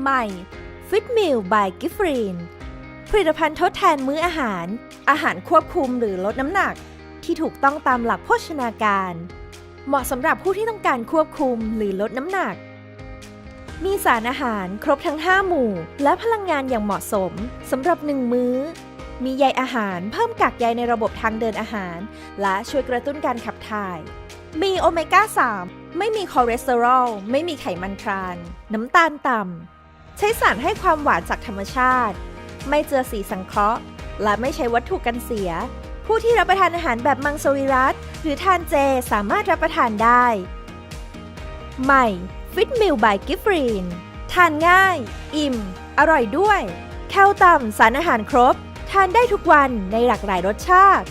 ใหม่ Fit Meal by g i f f r e e n ผลิตภัณฑ์ทดแทนมื้ออาหาร อาหารควบคุมหรือลดน้ำหนัก ที่ถูกต้องตามหลักโภชนาการ เหมาะสำหรับผู้ที่ต้องการควบคุมหรือลดน้ำหนัก มีสารอาหารครบทั้ง 5 หมู่ และพลังงานอย่างเหมาะสมสำหรับ1มื้อ มีใยอาหารเพิ่มกากใยในระบบทางเดินอาหาร และช่วยกระตุ้นการขับถ่าย มีโอเมก้า 3 ไม่มีคอเลสเตอรอล ไม่มีไขมันทราน น้ำตาลต่ำ ใช้สารให้ความหวานจากธรรมชาติ ไม่เจือสีสังเคราะห์ และไม่ใช้วัตถุกันเสีย ผู้ที่รับประทานอาหารแบบมังสวิรัตหรือทานเจสามารถรับประทานได้ ใหม่ Fit Meal by g i f f r e e n ทานง่าย อิ่ม อร่อยด้วย แคลต่ำสารอาหารครบ ทานได้ทุกวันในหลากหลายรสชาติ